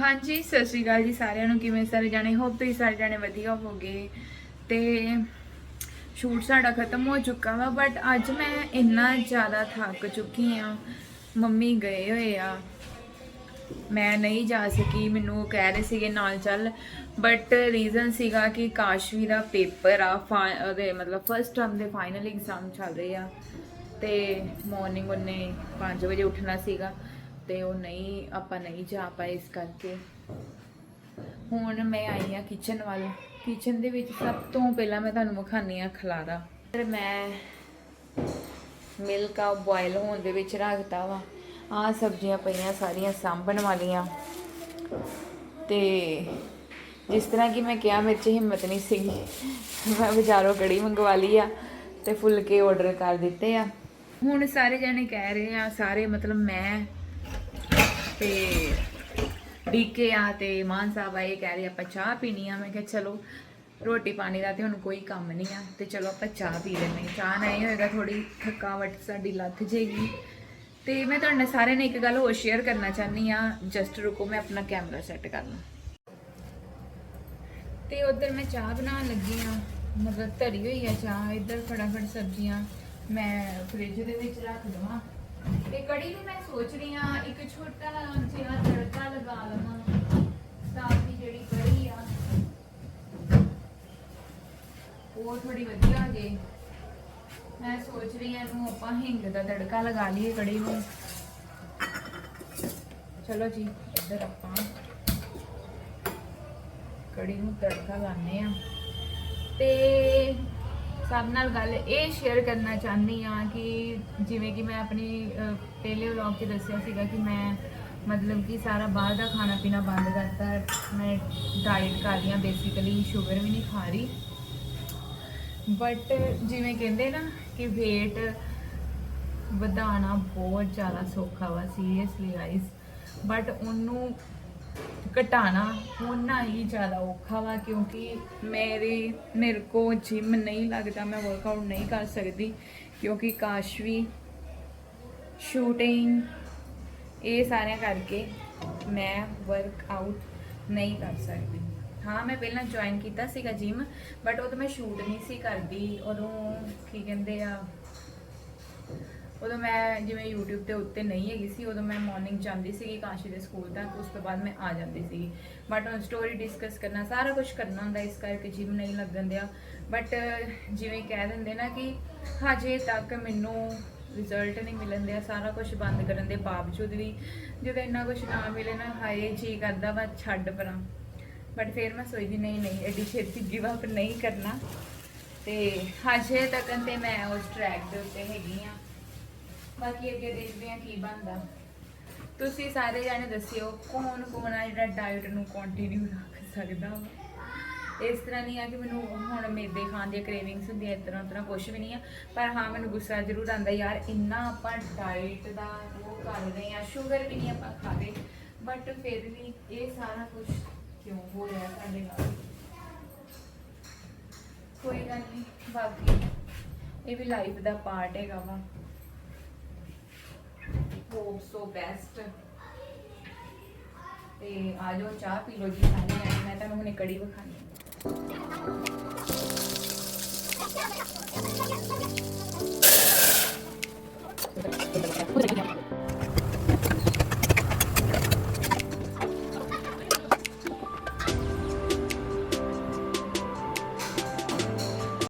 ਹਾਂਜੀ, ਸਤਿ ਸ਼੍ਰੀ ਅਕਾਲ ਜੀ ਸਾਰਿਆਂ ਨੂੰ। ਕਿਵੇਂ ਸਾਰੇ ਜਾਣੇ? ਹੋਪ ਤੁਸੀਂ ਸਾਰੇ ਜਾਣੇ ਵਧੀਆ ਹੋਵੋਗੇ। ਤੇ ਸ਼ੂਟ ਸਾਡਾ ਖਤਮ ਹੋ ਚੁੱਕਾ ਵਾ ਬਟ ਅੱਜ ਮੈਂ ਇੰਨਾ ਜ਼ਿਆਦਾ ਥੱਕ ਚੁੱਕੀ ਆ। ਮੰਮੀ ਗਏ ਹੋਏ ਆ। ਮੈਂ ਨਹੀਂ ਜਾ ਸਕੀ, ਮੈਨੂੰ ਉਹ ਕਹਿ ਰਹੇ ਸੀਗੇ ਨਾਲ ਚੱਲ। ਬਟ ਰੀਜ਼ਨ ਸੀਗਾ ਕਿ ਕਾਸ਼ਵੀ ਦਾ ਪੇਪਰ ਆ, ਫਾ- ਉਹਦੇ ਮਤਲਬ ਫਸਟ ਟਰਮ ਦੇ ਫਾਈਨਲ ਐਗਜ਼ਾਮ ਚੱਲ ਰਹੇ ਆ। ਤੇ ਮਾਰਨਿੰਗ ਉਹਨੇ 5 ਵਜੇ ਉੱਠਣਾ ਸੀਗਾ। ਤੇ ਉਹ ਨਹੀਂ, ਆਪਾਂ ਨਹੀਂ ਜਾ ਪਾਏ ਇਸ ਕਰਕੇ। ਹੁਣ ਮੈਂ ਆਈ ਆ ਕਿਚਨ ਵੱਲ। ਕਿਚਨ ਦੇ ਵਿੱਚ ਸਭ ਤੋਂ ਪਹਿਲਾਂ ਮੈਂ ਤੁਹਾਨੂੰ ਵਿਖਾਨੀ ਆ ਖਲਾਰਾ। ਫਿਰ ਮੈਂ ਮਿਲਕ ਆ ਬੋਇਲ ਹੋਣ ਦੇ ਵਿੱਚ ਰੱਖਤਾ ਵਾ। ਆ ਸਬਜ਼ੀਆਂ ਪਈਆਂ ਸਾਰੀਆਂ ਸਾਂਭਣ ਵਾਲੀਆਂ। ਤੇ ਜਿਸ ਤਰ੍ਹਾਂ ਕਿ ਮੈਂ ਕਿਹਾ, ਮੇਰੇ 'ਚ ਹਿੰਮਤ ਨਹੀਂ ਸੀਗੀ। ਮੈਂ ਬਾਜ਼ਾਰੋਂ ਕੜੀ ਮੰਗਵਾ ਲਈ ਆ ਤੇ ਫੁਲਕੇ ਆਰਡਰ ਕਰ ਦਿੱਤੇ ਆ। ਹੁਣ ਸਾਰੇ ਜਣੇ ਕਹਿ ਰਹੇ ਆ, ਸਾਰੇ ਮਤਲਬ ਮੈਂ ਤੇ ਡੀਕੇ ਆ ਤੇ ਮਾਨ ਸਾਹਿਬ ਆਏ, ਕਹਿ ਰਹੇ ਆਪਾਂ ਚਾਹ ਪੀਣੀ ਆ। ਮੈਂ ਕਿਹਾ ਚਲੋ, ਰੋਟੀ ਪਾਣੀ ਦਾ ਤੇ ਹੁਣ ਕੋਈ ਕੰਮ ਨਹੀਂ ਆ, ਤੇ ਚਲੋ ਆਪਾਂ ਚਾਹ ਪੀ ਲੈਂਦੇ ਚਾਹ ਨਾਲ ਇਹ ਹੋਏਗਾ ਥੋੜੀ ਥਕਾਵਟ ਸਾਡੀ ਲੱਥ ਜੇਗੀ ਤੇ ਮੈਂ ਤੁਹਾਡੇ ਨਾਲ ਸਾਰਿਆਂ ਨੇ ਇੱਕ ਗੱਲ ਹੋਰ ਸ਼ੇਅਰ ਕਰਨਾ ਚਾਹਨੀ ਆ ਜਸਟ ਰੁਕੋ, ਮੈਂ ਆਪਣਾ ਕੈਮਰਾ ਸੈੱਟ ਕਰ ਲਾਂ। ਤੇ ਉਧਰ ਮੈਂ ਚਾਹ ਬਣਾਉਣ ਲੱਗੀ ਆ ਮਤਲਬ ਧਰੀ ਹੋਈ ਆ ਚਾਹ, ਇੱਧਰ ਫਟਾਫਟ ਸਬਜ਼ੀਆਂ ਮੈਂ ਫ੍ਰਿਜ ਦੇ ਵਿੱਚ ਰੱਖ ਦਵਾਂ। ਤੇ ਕੜੀ ਨੂੰ ਮੈਂ ਸੋਚ ਰਹੀ ਆ ਇੱਕ ਛੋਟਾ ਜਿਹਾ ਤੜਕਾ ਲਗਾ ਲਵਾਂ, ਸਾਗ ਦੀ ਜਿਹੜੀ ਕੜੀ ਆ। ਉਹ ਥੋੜੀ ਵਧੀਆ ਹੋ ਜੇ। ਮੈਂ ਸੋਚ ਰਹੀ ਆ ਇਹਨੂੰ ਆਪਾਂ ਹਿੰਗ ਦਾ ਤੜਕਾ ਲਗਾ ਲਈਏ ਕੜੀ ਨੂੰ। ਚਲੋ ਜੀ, ਇੱਧਰ ਆਪਾਂ ਕੜੀ ਨੂੰ ਤੜਕਾ ਲਾਣੇ ਆ ਤੇ ਸਭ ਨਾਲ ਗੱਲ ਇਹ ਸ਼ੇਅਰ ਕਰਨਾ ਚਾਹੁੰਦੀ ਆ ਕਿ ਜਿਵੇਂ ਕਿ ਮੈਂ ਆਪਣੀ ਅਹ, ਪਹਿਲੇ ਵਲੌਗ 'ਚ ਦੱਸਿਆ ਸੀਗਾ ਕਿ ਮੈਂ ਮਤਲਬ ਕਿ ਸਾਰਾ ਬਾਹਰ ਦਾ ਖਾਣਾ ਪੀਣਾ ਬੰਦ ਕਰਤਾ। ਮੈਂ ਡਾਈਟ ਕਰ ਰਹੀ ਹਾਂ ਬੇਸਿਕਲੀ ਸ਼ੂਗਰ ਵੀ ਨਹੀਂ ਖਾ ਰਹੀ। ਬਟ ਜਿਵੇਂ ਕਹਿੰਦੇ ਨਾ ਕਿ weight ਵਧਾਉਣਾ ਬਹੁਤ ਜ਼ਿਆਦਾ ਸੌਖਾ ਵਾ ਸੀਰੀਅਸਲੀ ਗਾਇਸ ਬਟ ਉਹਨੂੰ ਘਟਾਣਾ ਉਨਾ ਹੀ ਜ਼ਿਆਦਾ ਔਖਾ ਵਾ ਕਿਉਂਕਿ ਮੇਰੇ ਮੇਰੇ ਕੋ ਜਿਮ ਨਹੀਂ ਲੱਗਦਾ, ਮੈਂ ਵਰਕਆਊਟ ਨਹੀਂ ਕਰ ਸਕਦੀ ਕਿਉਂਕਿ ਕਾਸ਼ ਵੀ ਸ਼ੂਟਿੰਗ ਇਹ ਸਾਰਿਆਂ ਕਰਕੇ ਮੈਂ ਵਰਕਆਊਟ ਨਹੀਂ ਕਰ ਸਕਦੀ। ਹਾਂ, ਮੈਂ ਪਹਿਲਾਂ ਜੁਆਇਨ ਕੀਤਾ ਸੀਗਾ ਜਿਮ ਬਟ ਉਹ ਤਾਂ ਮੈਂ ਸ਼ੂਟ ਨਹੀਂ ਸੀ ਕਰਦੀ, ਉਦੋਂ ਕੀ ਕਹਿੰਦੇ ਆ ਉਦੋਂ ਮੈਂ ਜਿਵੇਂ YouTube ਦੇ ਉੱਤੇ ਨਹੀਂ ਹੈਗੀ ਸੀ, ਉਦੋਂ ਮੈਂ ਮਾਰਨਿੰਗ ਜਾਂਦੀ ਸੀਗੀ ਕਾਸ਼ੀ ਦੇ ਸਕੂਲ ਤੱਕ, ਉਸ ਤੋਂ ਬਾਅਦ ਮੈਂ ਆ ਜਾਂਦੀ ਸੀਗੀ। ਬਟ ਹੁਣ ਸਟੋਰੀ ਡਿਸਕਸ ਕਰਨਾ, ਸਾਰਾ ਕੁਝ ਕਰਨਾ ਹੁੰਦਾ ਇਸ ਕਰਕੇ ਜਿਮ ਨਹੀਂ ਲੱਗਣ ਦਿਆ। ਬਟ ਜਿਵੇਂ ਕਹਿ ਦਿੰਦੇ ਨਾ ਕਿ ਹਜੇ ਤੱਕ ਮੈਨੂੰ ਰਿਜ਼ਲਟ ਨਹੀਂ ਮਿਲਣ ਦਿਆ, ਸਾਰਾ ਕੁਝ ਬੰਦ ਕਰਨ ਦੇ ਬਾਵਜੂਦ ਵੀ ਜਦੋਂ ਇੰਨਾ ਕੁਝ ਨਾ ਮਿਲੇ ਨਾ, ਹਾਏ ਜੀ ਕਰਦਾ ਵਾ, ਛੱਡ ਪਰਾਂ। ਬਟ ਫਿਰ ਮੈਂ ਸੋਚਦੀ ਨਹੀਂ ਨਹੀਂ, ਐਡੀ ਛੇਤੀ ਗਿਵ ਅਪ ਨਹੀਂ ਕਰਨਾ। ਤੇ ਹਜੇ ਤੱਕ ਤੇ ਮੈਂ ਉਸ ਟਰੈਕ ਦੇ ਉੱਤੇ ਹੈਗੀ ਆ। ਬਾਕੀ ਅੱਗੇ ਦੇਖਦੇ ਹਾਂ ਕੀ ਬਣਦਾ। ਤੁਸੀਂ ਸਾਰੇ ਜਾਣੇ ਦੱਸਿਓ, ਕੌਣ ਕੌਣ ਆ ਜਿਹੜਾ ਡਾਈਟ ਨੂੰ ਕੰਟੀਨਿਊ ਰੱਖ ਸਕਦਾ ਵਾ? ਇਸ ਤਰ੍ਹਾਂ ਨਹੀਂ ਆ ਕਿ ਮੈਨੂੰ ਹੁਣ ਮੇਦੇ ਖਾਣ ਦੀ ਕ੍ਰੇਵਿੰਗਸ ਹੁੰਦੀ ਹੈ ਇਸ ਤਰ੍ਹਾਂ ਤਰ੍ਹਾਂ ਕੁਝ ਵੀ ਨਹੀਂ ਆ। ਪਰ ਹਾਂ, ਮੈਨੂੰ ਗੁੱਸਾ ਜ਼ਰੂਰ ਆਉਂਦਾ, ਯਾਰ, ਇੰਨਾ ਆਪਾਂ ਡਾਈਟ ਦਾ ਉਹ ਕਰ ਰਹੇ ਆ ਸ਼ੂਗਰ ਵੀ ਨਹੀਂ ਆਪਾਂ ਖਾ ਰਹੇ ਬਟ ਫਿਰ ਵੀ ਇਹ ਸਾਰਾ ਕੁਝ ਕਿਉਂ ਹੋ ਰਿਹਾ ਸਾਡੇ ਨਾਲ? ਕੋਈ ਗੱਲ ਨਹੀਂ, ਬਾਕੀ ਇਹ ਵੀ ਲਾਈਫ ਦਾ ਪਾਰਟ ਹੈਗਾ ਵਾ। ਹੋਪ ਸੋ ਬੈਸਟ ਤੇ ਆ ਜਾਓ, ਚਾਹ ਪੀ ਲਓ ਜੀ ਸਾਰੇ ਜਣੇ ਮੈਂ ਤੁਹਾਨੂੰ ਹੁਣੇ ਕੜੀ ਵਿਖਾਣੀ